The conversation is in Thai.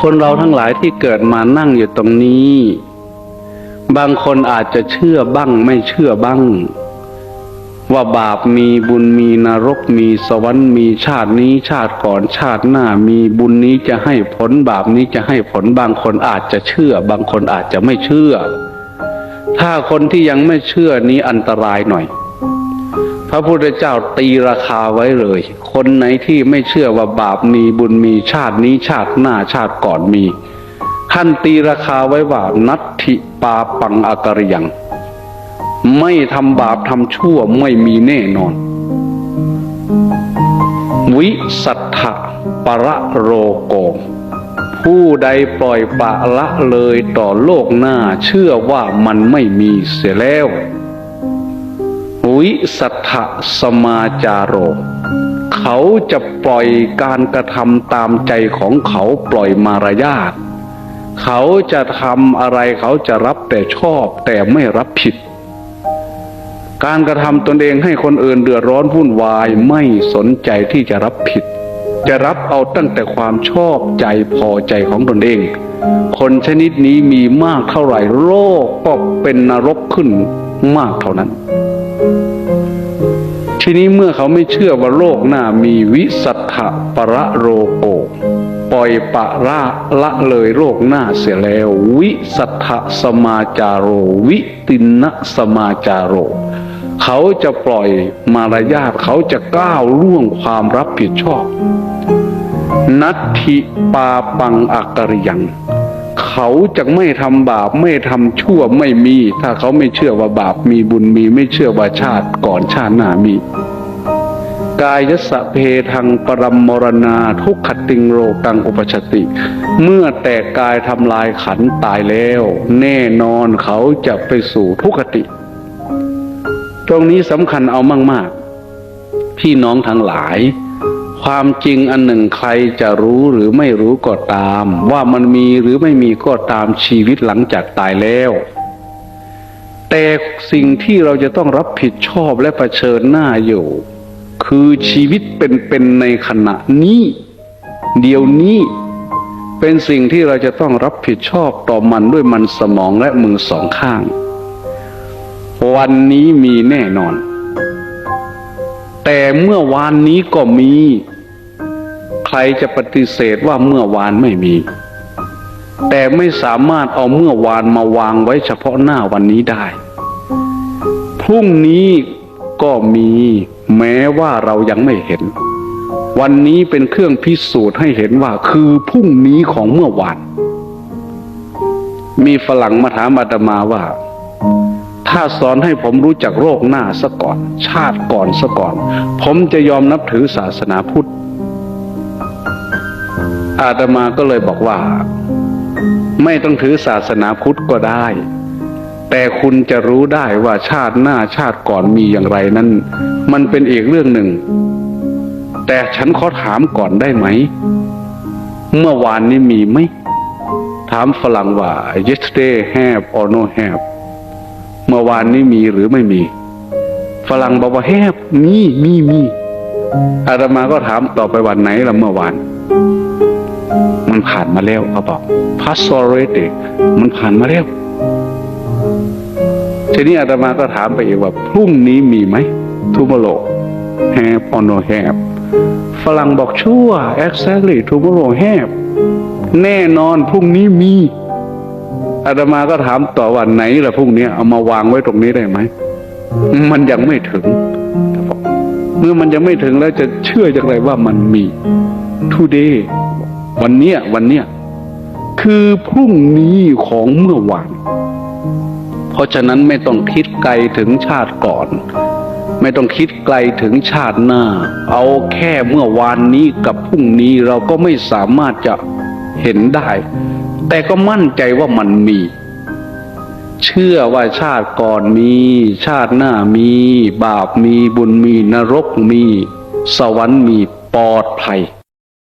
คนเราทั้งหลายที่เกิดมานั่งอยู่ตรงนี้ บางคนอาจจะเชื่อบ้างไม่เชื่อบ้าง ว่าบาปมีบุญมีนรกมีสวรรค์มีชาตินี้ชาติก่อนชาติหน้ามีบุญนี้จะให้ผลบาปนี้จะให้ผลบางคนอาจจะเชื่อ บางคนอาจจะไม่เชื่อ ถ้าคนที่ยังไม่เชื่อนี้อันตรายหน่อย พระพุทธเจ้าตีราคาไว้เลย คนไหนที่ไม่เชื่อว่าบาปมีบุญมีชาตินี้ชาติหน้าชาติก่อนมี ท่านตีราคาไว้ว่านัตถิปาปังอากริยัง ไม่ทำบาปทำชั่วไม่มีแน่นอน วิสัทธะประโรโกผู้ใดปล่อยปะละเลยต่อโลกหน้า เชื่อว่ามันไม่มีเสียแล้ว วิสัทธะสมาจาโร เขาจะปล่อยการกระทำตามใจของเขาปล่อยมารยาทเขาจะทำอะไรเขาจะรับแต่ชอบแต่ไม่รับผิด การกระทำตนเองให้คนอื่นเดือดร้อนวุ่นวายไม่สนใจที่จะรับผิด จะรับเอาตั้งแต่ความชอบใจพอใจของตนเอง คนชนิดนี้มีมากเท่าไหร่โลกก็เป็นนรกขึ้นมากเท่านั้น ทีนี้เมื่อเขาไม่เชื่อว่าโลกหน้ามีวิสัทธะประโรโก ปล่อยปะละละเลยโลกหน้าเสียแล้ว วิสัทธะสมาจาโร วิตินะสมาจาโร เขาจะปล่อยมารยาทเขาจะก้าวล่วงความรับผิดชอบ นัตถิปาปังอักริยัง เขาจะไม่ทำบาปไม่ทำชั่วไม่มี ถ้าเขาไม่เชื่อว่าบาปมีบุญมี ไม่เชื่อว่าชาติก่อนชาติหน้ามี กายสะเพทังปรมมรณาทุกขติงโรกังอุปชติ เมื่อแตกกายทำลายขันตายแล้ว แน่นอนเขาจะไปสู่ทุกขติ ตรงนี้สำคัญเอามาก ๆ พี่น้องทั้งหลาย ความจริงอันหนึ่งใครจะรู้หรือไม่รู้ก็ตาม ว่ามันมีหรือไม่มีก็ตามชีวิตหลังจากตายแล้ว แต่สิ่งที่เราจะต้องรับผิดชอบและะเผชิญหน้าอยู่ คือชีวิตเป็นๆในขณะนี้ เดี๋ยวนี้เป็นสิ่งที่เราจะต้องรับผิดชอบต่อมันด้วยมันสมองและมือสองข้าง วันนี้มีแน่นอน แต่เมื่อวานนี้ก็มี ใครจะปฏิเสธว่าเมื่อวานไม่มี แต่ไม่สามารถเอาเมื่อวานมาวางไว้เฉพาะหน้าวันนี้ได้ พรุ่งนี้ก็มีแม้ว่าเรายังไม่เห็น วันนี้เป็นเครื่องพิสูจน์ให้เห็นว่าคือพรุ่งนี้ของเมื่อวาน มีฝรั่งมาถามอาตมาว่า ถ้าสอนให้ผมรู้จักโรคหน้าซะก่อน ชาติก่อนซะก่อน ผมจะยอมนับถือศาสนาพุทธ อาตมาก็เลยบอกว่า ไม่ต้องถือศาสนาพุทธก็ได้ แต่คุณจะรู้ได้ว่าชาติหน้าชาติก่อนมีอย่างไรนั้น มันเป็นอีกเรื่องหนึ่ง แต่ฉันขอถามก่อนได้ไหม เมื่อวานนี้มีไหมถามฝรั่งว่า yesterday have or no have เมื่อวานนี้มีหรือไม่มี ฝรั่งบอกว่า have มีมีมีอาตมาก็ถามต่อไปวันไหนละเมื่อวาน มันผ่านมาแล้วเขาบอก past already มันผ่านมาแล้วทีนี้อาตมาก็ถามไปอีกว่าพรุ่งนี้มีไหม tomorrow have or no have ฝรั่งบอกชั่ว exactly tomorrow have แน่นอนพรุ่งนี้มี อาตมาก็ถามต่อวันไหนล่ะพรุ่งนี้เอามาวางไว้ตรงนี้ได้ไหมมันยังไม่ถึง เมื่อมันยังไม่ถึงแล้วจะเชื่อจากไรว่ามันมี today วันเนี้ยวันเนี้ยคือพรุ่งนี้ของเมื่อวาน เพราะฉะนั้นไม่ต้องคิดไกลถึงชาติก่อน ไม่ต้องคิดไกลถึงชาติหน้า เอาแค่เมื่อวานนี้กับพรุ่งนี้เราก็ไม่สามารถจะเห็นได้ แต่ก็มั่นใจว่ามันมี เชื่อว่าชาติก่อนมี ชาติหน้ามี บาปมีบุญมีนรกมี สวรรค์มีปลอดภัย